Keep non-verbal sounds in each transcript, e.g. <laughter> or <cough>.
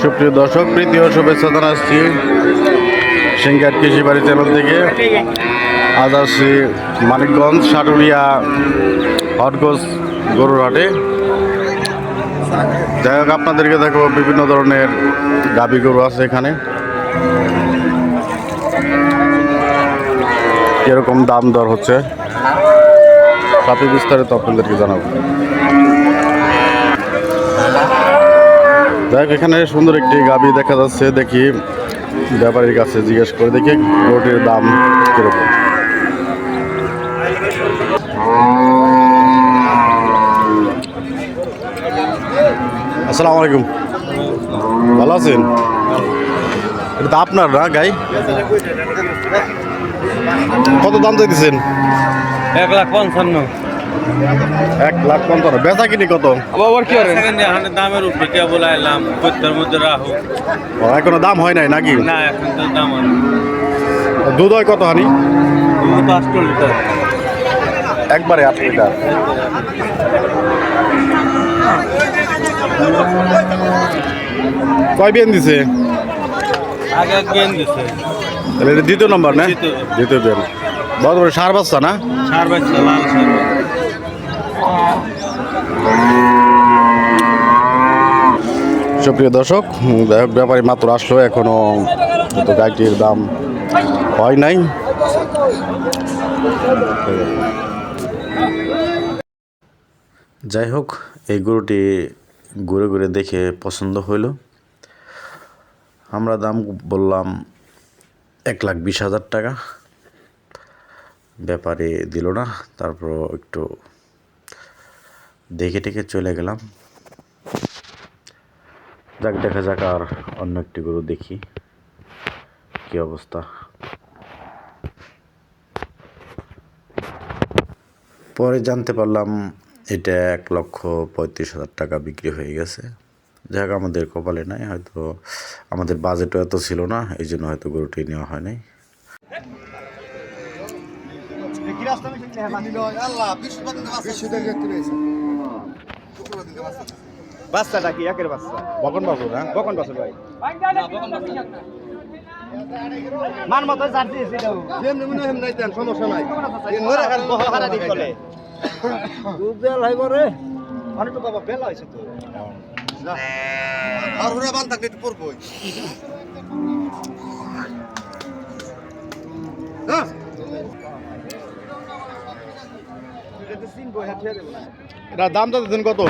সুপ্রিয় দর্শক, প্রীতি ও শুভেচ্ছা জানাচ্ছি সিঙ্গার কৃষি বাড়ি চ্যানেল থেকে। আজ আসছি মানিকগঞ্জ সাটুরিয়া হটগোস গরুর হাটে যাই হোক, আপনাদেরকে দেখো বিভিন্ন ধরনের গাবি গরু আছে এখানে। কীরকম দাম দর হচ্ছে? তাতে বিস্তারিত আপনাদেরকে জানাব। দেখ এখানে সুন্দর একটি গাবি দেখা যাচ্ছে, দেখি ব্যাপারীর কাছে জিজ্ঞেস করে দেখি গরুটির দাম কীরকম। আসসালামু আলাইকুম ভালো আছেন? এটা তো আপনার না, গাই? কত দাম চাইতেছেন? এক লাখ পঞ্চান্ন। এক লাখ পঞ্চান্ন বেচা কিনি কত? আবার কি এখানে দামের উপরে কে বলাইলাম কত্তার মধ্যে রাহু ও, এখনও দাম হয় নাই নাকি? না এখন তো দাম আর দুধ হয় কত হানি? দুধ লিটার। একবারে আট লিটার। কয় বিয়ান দিছে? আগে এক দিছে। তাহলে এটা দ্বিতীয় নম্বর না। দ্বিতীয়। বিয়ান বড় বড় সার বাচ্চা না? সার বাচ্চা লাল সার সুপ্রিয় দর্শক ব্যাপারী মাত্র আসলো, এখনও তো গাড়িটির দাম হয় নাই। যাই হোক, এই গরুটি ঘুরে ঘুরে দেখে পছন্দ হইল। আমরা দাম বললাম এক লাখ বিশ হাজার টাকা। ব্যাপারে দিল না তারপর একটু দেখে টেকে চলে গেলাম। যাক, দেখা যাক আর অন্য একটি গরু দেখি। কি অবস্থা? পরে জানতে পারলাম এটা এক লক্ষ পঁয়ত্রিশ হাজার টাকা বিক্রি হয়ে গেছে। যাক, আমাদের কপালে নাই, হয়তো আমাদের বাজেটও এত ছিল না, এই জন্য হয়তো গরুটি নেওয়া হয় নাই। বাচ্চাটা কি? একের বাচ্চা। বকন বাবু না বকন বাচ্চা ভাই। মান মতো জার্সি এসে যেমনি মনে নাই তেন সমস্যা নাই। নরে হার বহারা দি চলে। দুধ দেল হইব রে। তো বাবা বেলা হইছে তো। আর বান থাকলে তো পড়বই হ্যাঁ এটা দাম যাচ্ছেন কত?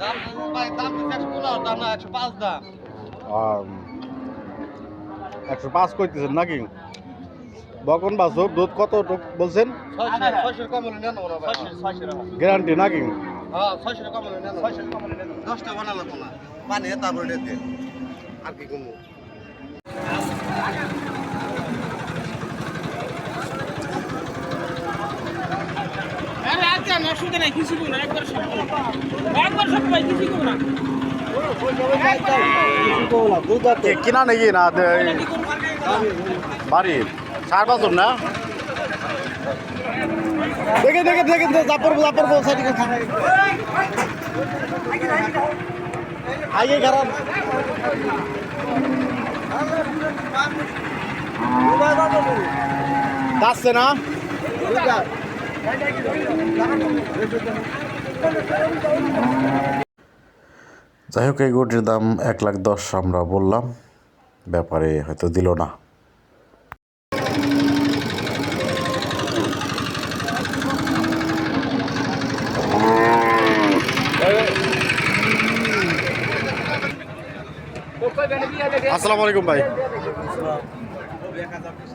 দাম ভাই দাম তো 115 দাম না 105 দাম। একশো পাঁচ করতেছেন নাকি? বকন বাসুর দুধ কত বলছেন? 600 600 কম হলে নেন ওরা ভাই। 600 গ্যারান্টি নাকি? হ্যাঁ 600 কম হলে নেন 600 কম হলে নেন 10টা বানালো না পানি তারপরে দিতে আর কি কমু আচ্ছা না অসুবিধা নাই না, একবার সব একবার সব না। কিনা নাকি না? বাড়ির চার বছর না? দেখে দেখে দেখে জাপর জাপর আগে খারাপ। যাচ্ছে না? যাই হোক, এই গরুটির দাম এক লাখ দশ আমরা বললাম। ব্যাপারে হয়তো দিল না। আসসালামু আলাইকুম ভাই।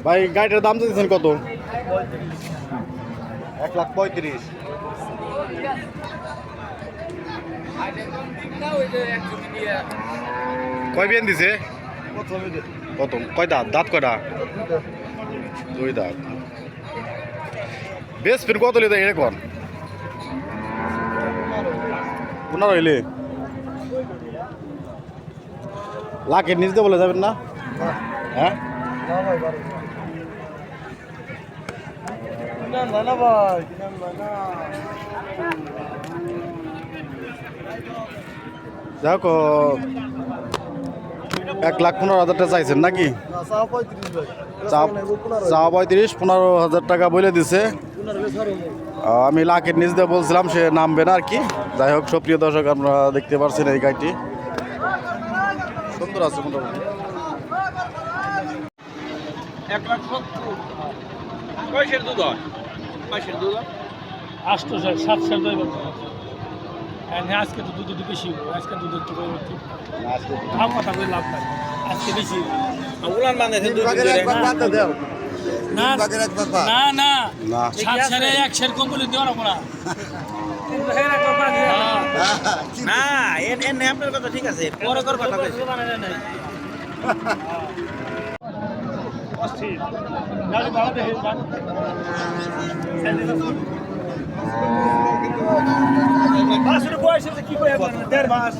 ভাই, গাড়িটার দাম দিয়েছেন কত? এক লাখ পঁয়ত্রিশ। কয় বিয়ান দিছে? কত কয় দাঁত? দাঁত কয়টা? দুই দাঁত। বেশ ফির কত লিতে এটা কর পনেরো হইলে। লাখের নিচ দিয়ে বলে যাবেন না? হ্যাঁ? দেখো এক লাখ পনেরো হাজার টাকা চাইছেন নাকি? চা চা পঁয়ত্রিশ পনেরো হাজার। টাকা বলে দিছে। আমি লাখের নিচ দিয়ে বলছিলাম সে নামবে না আর কি। যাই হোক সুপ্রিয় দর্শক আপনারা দেখতে পারছেন এই গাড়িটি। সুন্দর আছে মোটামুটি। এক লাখ সত্তর। দুধ হয় হয় আটশো স্যার সাত স্যার যাই বলতে আজকে তো দুধ একটু বেশি আজকে দুধ একটু দাম কথা বলে লাভ নাই আজকে বেশি উলান না। না না না। সাত সাড়ে এক সের কম বলে দেওয়ার <laughs> না না এর এর আপনার কথা ঠিক আছে। পরে কর কথা <laughs> মাসের বয়স আছে। কি করে দেড় মাস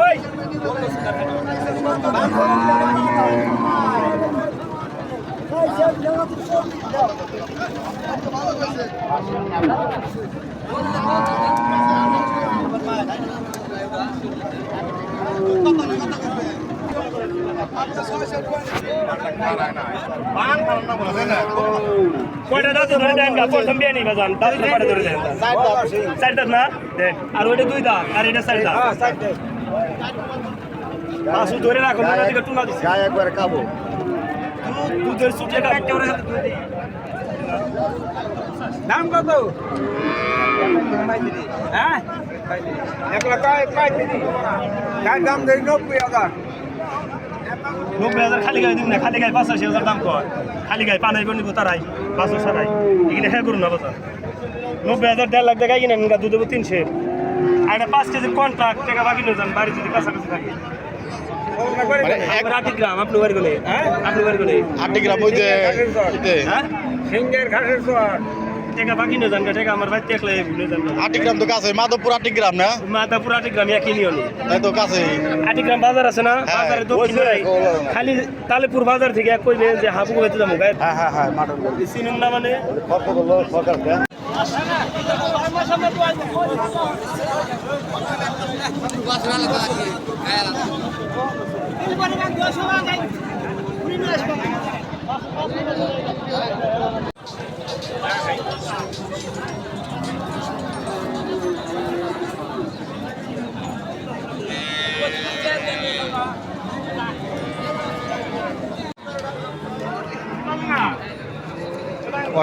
ওই! কয়টা দাঁত ধরে দেন গা? প্রথম বিয়ে নিবা যান দাঁত কয়টা ধরে দেন? চার দাঁত না? দেন। আর ওইটা দুই দাঁত আর এটা চার দাঁত। মাসু ধরে রাখো মনে দিকে টুনা দিছে। গায়ে একবারে খাব দুধের সুটে দাম কত? হ্যাঁ? এক লাখ দাম ধরি নব্বই হাজার। নব্বই হাজার খালি গায়ে দিন না খালি গায়ে পাঁচাশি হাজার দাম কয়। খালি গায়ে পানাই বনিব তারাই পাঁচশো সারাই এখানে হ্যাঁ করুন না বাজার। নব্বই হাজার দেড় লাখ টাকা কিনে নিন দুধ দেবো তিনশো। আর এটা পাঁচ কেজির কন্ট্রাক্ট টাকা বাকি নিয়ে যান বাড়ি যদি কাছাকাছি থাকে। গেলে হ্যাঁ? আপনি বাড়ি গেলে আটটি গ্রাম ওই যে হ্যাঁ? সিঙ্গের ঘাসের চর। টাকা বাকি নিয়ে যান টাকা আমার বাড়িতে একলাই ভুলে যান আটটি গ্রাম তো কাছে মাধবপুর আটটি না? মাদাপুর আটি গ্রাম একই নিয়ে নি তাই তো কাছে আটিগ্রাম বাজার আছে না? হ্যাঁ, বাজারে দক্ষিণে খালি তালেপুর বাজার থেকে কইবে যে হাবু হইতে যাব গায়ে হ্যাঁ হ্যাঁ হ্যাঁ মাঠের চিনুন না মানে? কতগুলো সরকারকে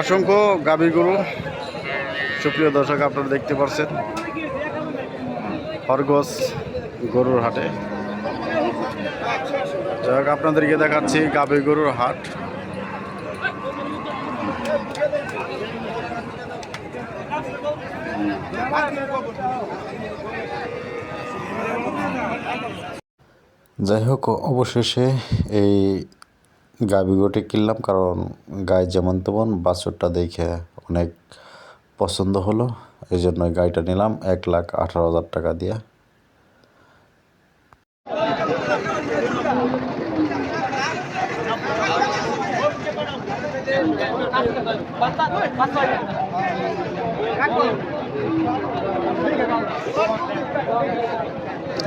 অসংখ্য গাভী গরু। সুপ্রিয় দর্শক, আপনারা দেখতে পাচ্ছেন খরগোশ গরুর হাটে। যাই হোক, আপনাদেরকে দেখাচ্ছি গাভী গরুর হাট। যাই হোক, অবশেষে এই গাভী গরুটি কিনলাম, কারণ গায়ে যেমন তেমন বাছুরটা দেখে অনেক পছন্দ হলো। এই জন্য গাড়িটা নিলাম এক লাখ আঠারো হাজার টাকা দিয়ে।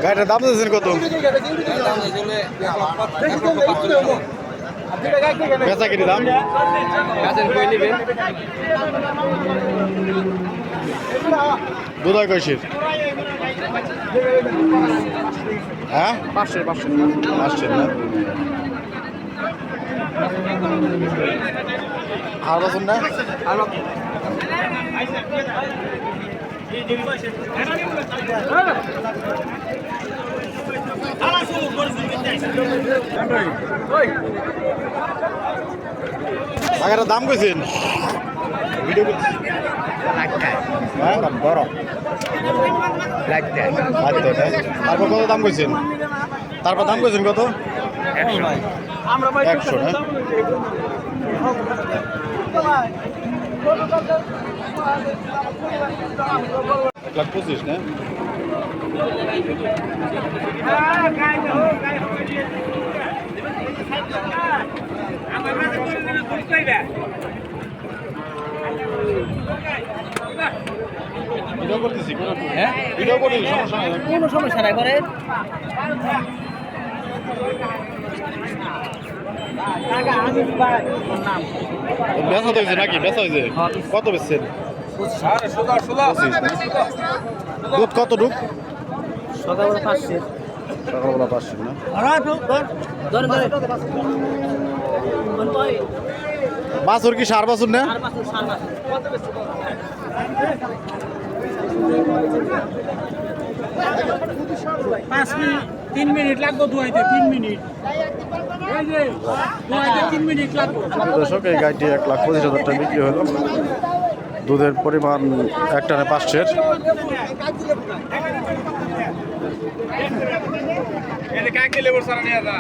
গাড়িটার দাম দিয়েছেন কত? বেচা কিনি দাম? দুধ কইছির হ্যাঁ? পাঁচশো পাঁচশো। পাঁচশো না? আর বছর না? আগের দাম কইছেন? ভিডিও হ্যাঁ? বড় তারপর কত দাম কইছেন? তারপর দাম কইছেন কত? একশো না এক লাখ পঁচিশ না ভিডিও করতেছি হ্যাঁ? ভিডিও করতেছি সমস্যা নাই। কোনো সমস্যা নাই করে বেচা হয়েছে নাকি? বেচা হয়েছে? কত বেচছেন? দুধ কত ডুক সকালবেলা পাঁচশো সকালবেলা পাঁচশো না? ধরে ধরে বাছুর কি সার বাছুর না? পাঁচ মিনিট তিন মিনিট লাগবো ধোয়াইতে তিন মিনিট। এই ধোয়াইতে তিন মিনিট লাগবে। দর্শক এই গাড়িটি এক লাখ পঁচিশ হাজার টাকা বিক্রি হলো। দুধের পরিমাণ এক টানে পাঁচশের কাকে লেবর সারা নিয়ে যা